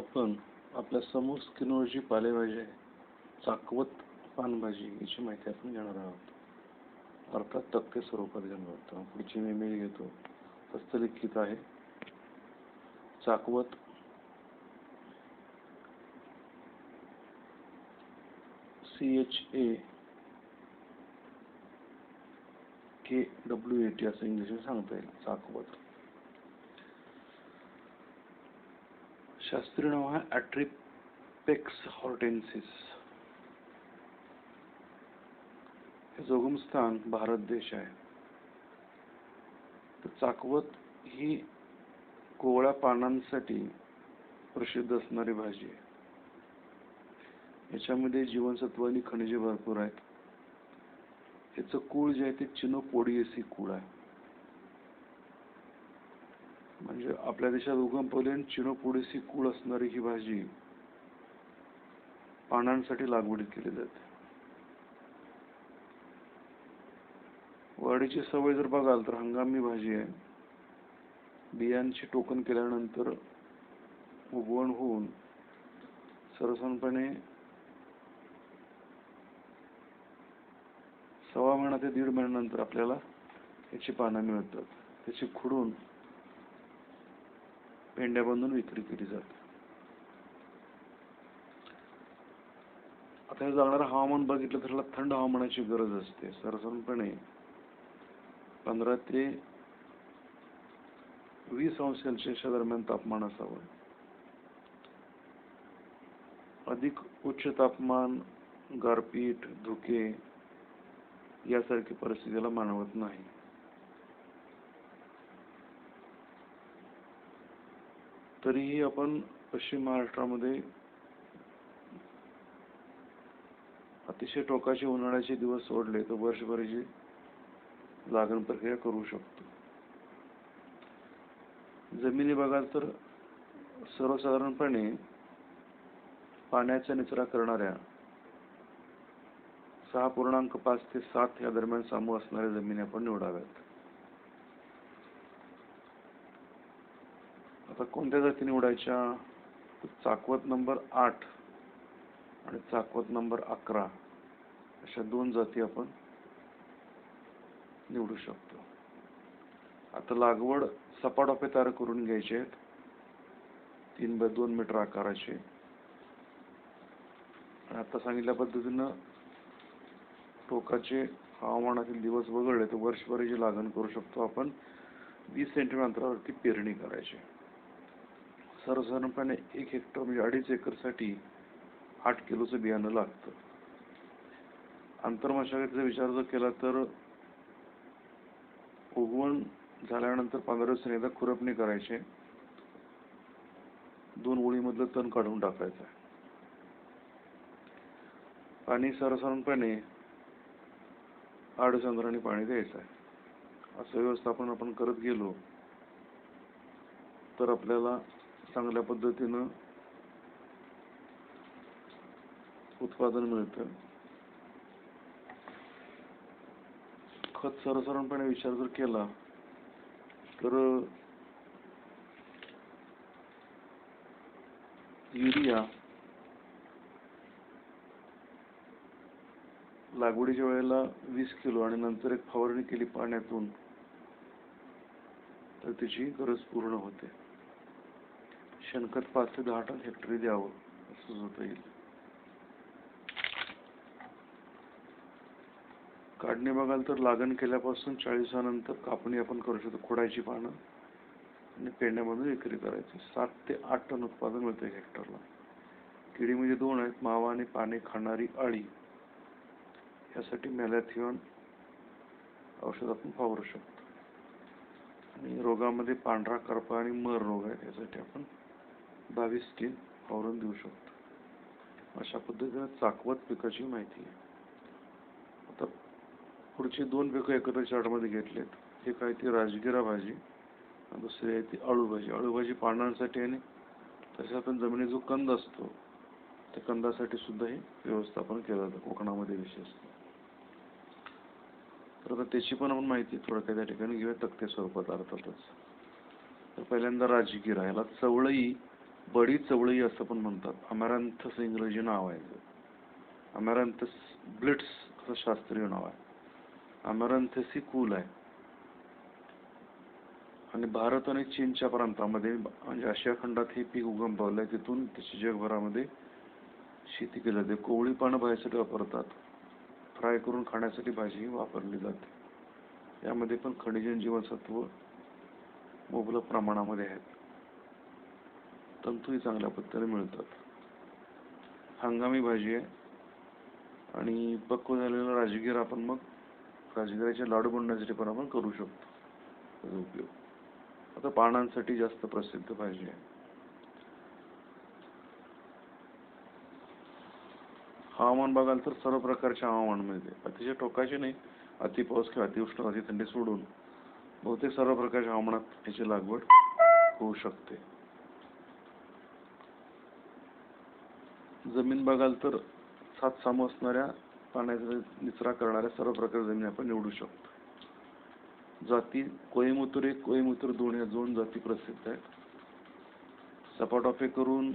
आपण आपल्यासमोर स्क्रीनवर जी पालेभाजी चाकवत पानभाजी याची माहिती आपण घेणार आहोत. अर्थात तक्ते स्वरूपात घेणार आहोत. पुढची मी मेल घेतो. हस्तलिखित आहे. चाकवत C H A K W A T असं इंग्लिश सांगता येईल. चाकवत. शास्त्रीय नाव आहे ॲट्रिपेक्स हॉर्टेन्सिस हे जोगमस्थान भारत देश आहे. तर चाकवत ही कोवळ्या पानांसाठी प्रसिद्ध असणारी भाजी आहे. याच्यामध्ये जीवनसत्व आणि खनिजे भरपूर आहेत. याचं कूळ जे आहे ते चिनोपोडियसी कूळ आहे. म्हणजे आपल्या देशात उगम पावले चिनोपोडियसी कूळ असणारी ही भाजी पानांसाठी लागवडीत केली जाते. वाढीची सवय जर बघाल तर हंगामी भाजी आहे. बियांची टोकन केल्यानंतर उगवण होऊन सर्वसाधारणपणे सव्वा महिना ते दीड महिन्यानंतर आपल्याला याची पानं मिळतात. त्याची खुडून पेंड्या बांधून विक्री केली जाते. आता हे जाणारं हवामान बघितलं तर त्याला थंड हवामानाची गरज असते. सर्वसाधारणपणे पंधरा ते वीस अंश सेल्सिअसच्या दरम्यान तापमान असावं. अधिक उच्च तापमान गारपीट धुके यासारखी परिस्थितीला मानवत नाही. तरीही आपण पश्चिम महाराष्ट्रामध्ये अतिशय टोकाचे उन्हाळ्याचे दिवस सोडले तर वर्षभराची लागण प्रक्रिया करू शकतो. जमिनी बघाल तर सर्वसाधारणपणे पाण्याचा निचरा करणाऱ्या सहा पूर्णांक पाच ते सात या दरम्यान समूह असणाऱ्या जमिनी आपण निवडाव्यात. आता कोणत्या जाती निवडायच्या? चाकवत नंबर आठ आणि चाकवत नंबर अकरा अशा दोन जाती आपण निवडू शकतो. आता लागवड सपाटोपे तयार करून घ्यायचे आहेत. तीन बाय दोन मीटर आकाराचे. आता सांगितल्या पद्धतीनं टोकाचे हवामानातील दिवस वगळले तर वर्षभराची लागण करू शकतो आपण. वीस सेंटीमीटर अंतरावरती पेरणी करायची. सर्वसाधारणपणे एक हेक्टर म्हणजे अडीच एकरसाठी आठ किलोचं बियाणं लागतं. आंतरमशागतीचा विचार जर केला तर उगवण झाल्यानंतर पंधरा दिवसांनी एकदा खुरपणी करायची. दोन ओळीमधलं तण काढून टाकायचं. पाणी सर्वसाधारणपणे आठ चंद्राने पाणी द्यायचं आहे. असं व्यवस्थापन आपण करत गेलो तर आपल्याला चांगल्या पद्धतीनं उत्पादन मिळतं. खत सरसरणपणे विचार जर केला तर युरिया लागवडीच्या वेळेला वीस किलो आणि नंतर एक फवारणी केली पाण्यातून तर त्याची गरज पूर्ण होते. शेणखत पाच ते दहा टन हेक्टरी द्यावं असं सुचवता येईल. काढणी बघाल तर लागण केल्यापासून चाळीसानंतर कापणी आपण करू शकतो खोडायची पानं आणि पेंड्यामधून विक्री करायची. सात ते आठ टन उत्पादन मिळतं हेक्टरला. किडी म्हणजे दोन आहेत मावा आणि पाने खाणारी अळी. यासाठी मॅलॅथियॉन औषध आपण फावरू शकतो. आणि रोगामध्ये पांढरा करपा आणि मर रोग आहे यासाठी आपण बावीस टीन आवरून देऊ शकतो अशा पद्धतीने चाकवत पिकाची माहिती आहे. आता पुढची दोन पिकं एकत्र चार्टमध्ये घेतलेत. एक आहे ती राजगिरा भाजी आणि दुसरी आहे ती अळू भाजी अळू भाजी पानांसाठी आणि तसेच आपण जमिनीत जो कंद असतो त्या कंदासाठी सुद्धा हे व्यवस्थापन केलं जातं. कोकणामध्ये विशेषतः. तर आता त्याची पण आपण माहिती थोडक्यात त्या ठिकाणी घेऊया. तक्ते स्वरूपात अर्थातच. तर पहिल्यांदा राजगिरा. याला चवळई बडी चवळी असं पण म्हणतात. अमॅरॅन्थस इंग्रजी नाव आहे अमॅरॅन्थस ब्लिट्स असं शास्त्रीय नाव आहे. अमॅरॅन्थस ही कुल आहे. आणि भारत आणि चीनच्या प्रांतामध्ये म्हणजे आशिया खंडात हे पीक उगम पावलंय तिथून त्याची जगभरामध्ये शेती केली जाते. कोवळी पानं भाजीसाठी वापरतात. फ्राय करून खाण्यासाठी भाजी वापरली जाते. यामध्ये पण खनिज जीवनसत्व मुबलक प्रमाणामध्ये आहेत. तंतुही चांगल्या पद्धतीने मिळतात. हंगामी भाजी आहे. आणि पक्व झालेला राजगिरा आपण मग राजगिराचे लाडू बनण्यासाठी पण आपण करू शकतो. त्याचा उपयोग. आता पानांसाठी जास्त प्रसिद्ध भाजी आहे. हवामान बघाल तर सर्व प्रकारचे हवामान मिळते. अतिशय टोकाचे नाही. अति पाऊस किंवा अतिउष्ण अति थंडी सोडून बहुतेक सर्व प्रकारच्या हवामानात याची लागवड होऊ शकते. जमीन बघाल तर सात साम असणाऱ्या पाण्याचा निचरा करणाऱ्या सर्व प्रकार जमीन आपण निवडू शकतो. जाती कोईमुतूर एक कोईमुतूर दोन या दोन जाती प्रसिद्ध आहेत. सपाटॉफे करून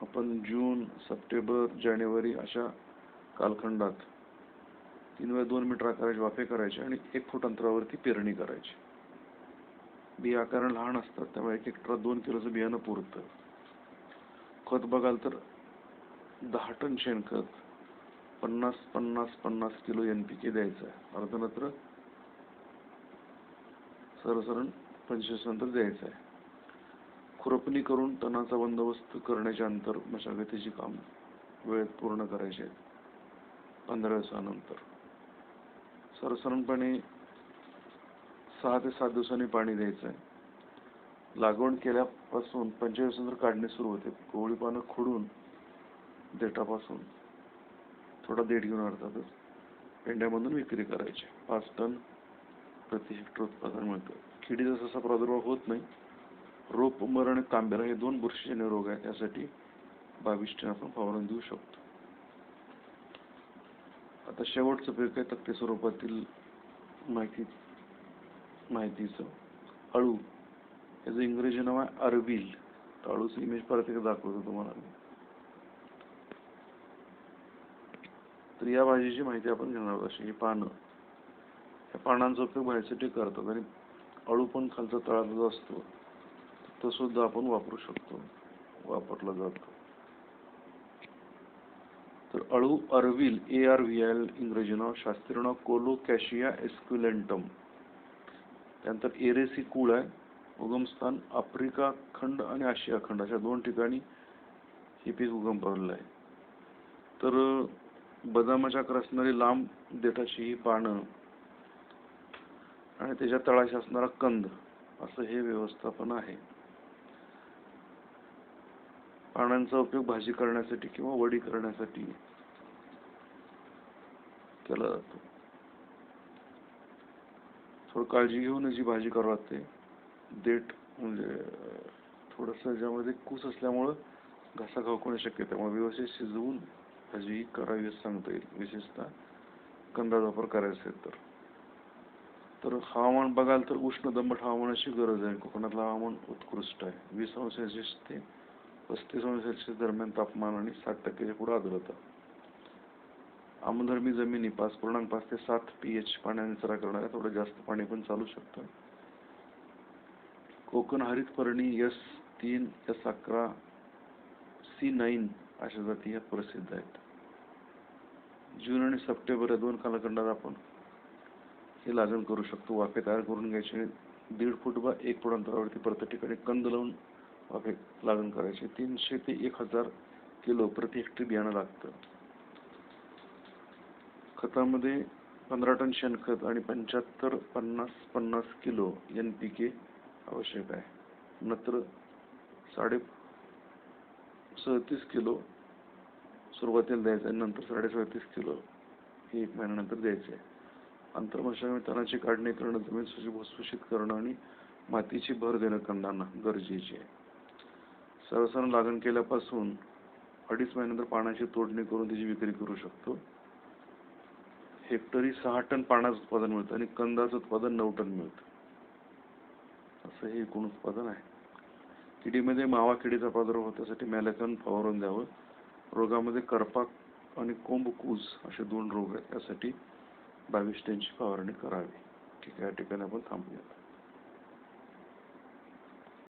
आपण जून सप्टेंबर जानेवारी अशा कालखंडात तीन वेळा दोन मीटर आकाराचे वाफे करायचे आणि एक फूट अंतरावरती पेरणी करायची. बिया कारण लहान असतात त्यामुळे एक हेक्टरात दोन किलोचं बियाणं पुरतं. खत बघाल तर दहा टन शेणखत पन्नास पन्नास पन्नास किलो एन पी के द्यायचं आहे. अर्धनत्र सरसरण पंचवीस नंतर द्यायचं आहे. खुरपणी करून तणाचा बंदोबस्त करण्याचे अंतर मशागतीची काम वेळेत पूर्ण करायचे आहेत. पंधरा दिवसानंतर. सरसरणपणे सहा ते सात दिवसांनी पाणी द्यायचं आहे. लागवड केल्यापासून पंचवीस नंतर काढणी सुरू होते. कोवळी पानं खोडून देठापासून थोडा देठ घेऊन अर्थातच पेंड्यामधून विक्री करायची. पाच टन प्रति हेक्टर उत्पादन मिळतं. किडीचा जसा प्रादुर्भाव होत नाही रोप मर आणि तांबेरा हे दोन बुरशीजन्य रोग आहेत. त्यासाठी बावीस टन आपण फवारून देऊ शकतो. आता शेवटचं पीक आहे. तक्ते स्वरूपातील माहिती माहितीचं अळू. याचं इंग्रजी नाव आहे अरविल. टाळूस इमेज परत एकदा दाखवतो तुम्हाला तर या भाजीची माहिती आपण घेणार आहोत अशी ही पानं. या पानांचा उपयोग भाजीसाठी करतात आणि अळू पण खालचा तळाचा जो असतो तो सुद्धा आपण वापरू शकतो वापरला जातो. तर अळू अरविल ए आर व्ही एल इंग्रजी नाव शास्त्रीय नाव कोलोकॅशिया एस्क्युलेंटम. त्यानंतर एरेसी कुळ आहे. उगमस्थान आफ्रिका खंड आणि आशिया खंड अशा दोन ठिकाणी हे पीक उगम पावलेलं आहे. तर बदामाच्या आकार असणारी लांब देठाची ही पानं आणि त्याच्या तळाशी असणारा कंद असं हे व्यवस्थापन आहे. पानांचा उपयोग भाजी करण्यासाठी किंवा वडी करण्यासाठी केला जातो. थोडं काळजी घेऊन जी भाजी करावी लागते. देठ म्हणजे थोडस ज्यामध्ये कूस असल्यामुळं घसा खावण्याची शक्य त्यामुळे व्यवस्थित शिजवून भाजी करावी सांगता येईल. विशेषतः कंदाचा वापर करायचा असेल तर. तर हवामान बघाल तर उष्ण दमट हवामानाची गरज आहे. कोकणातलं हवामान उत्कृष्ट आहे. वीस अंश सेल्सिअस ते पस्तीस अंश सेल्सिअस दरम्यान तापमान आणि साठ टक्क्याच्या पुढे आर्द्रता. आमधर्मी जमिनी पाच पूर्णांक पाच ते सात पी एच पाण्याने निचरा करणाऱ्या थोडं जास्त पाणी पण चालू शकतं. कोकण हरित पर्णी एस तीन एस अकरा सी नाईन अशा जाती ह्या प्रसिद्ध आहेत. जून आणि सप्टेंबर या दोन कालखंडात आपण हे लागण करू शकतो. वाफे तयार करून घ्यायचे दीड फूट बा एक फूट अंतरावरती प्रत्येक ठिकाणी कंद लावून वाफे लागण करायचे. तीनशे ते एक हजार किलो प्रति हेक्टरी बियाणं लागतं. खतामध्ये पंधरा टन शेणखत आणि पंच्याहत्तर पन्नास पन्नास किलो एन पी के आवश्यक आहे. नत्र साडे सदतीस किलो सुरुवातीला द्यायचं आहे नंतर साडे सदतीस किलो हे एक महिन्यानंतर द्यायचे आहे. आंतरमशागती तणाची काढणी करणं जमीन सुशी करणं आणि मातीची भर देणं कंदांना गरजेचे आहे. सरसरण लागण केल्यापासून अडीच महिन्यानंतर पाण्याची तोडणी करून त्याची विक्री करू शकतो. हेक्टरी सहा टन पाण्याचं उत्पादन मिळतं आणि कंदाचं उत्पादन नऊ टन मिळतं. असं हे एकूण उत्पादन आहे. किडीमध्ये मावा किडीचा प्रादुर्भाव होण्यासाठी मॅलेथॉन फवारून द्यावं. रोगामध्ये करपाक आणि कोंब कूज असे दोन रोग आहेत त्यासाठी बावीस टेनची फवारणी करावी. ठीक आहे या ठिकाणी आपण थांबूया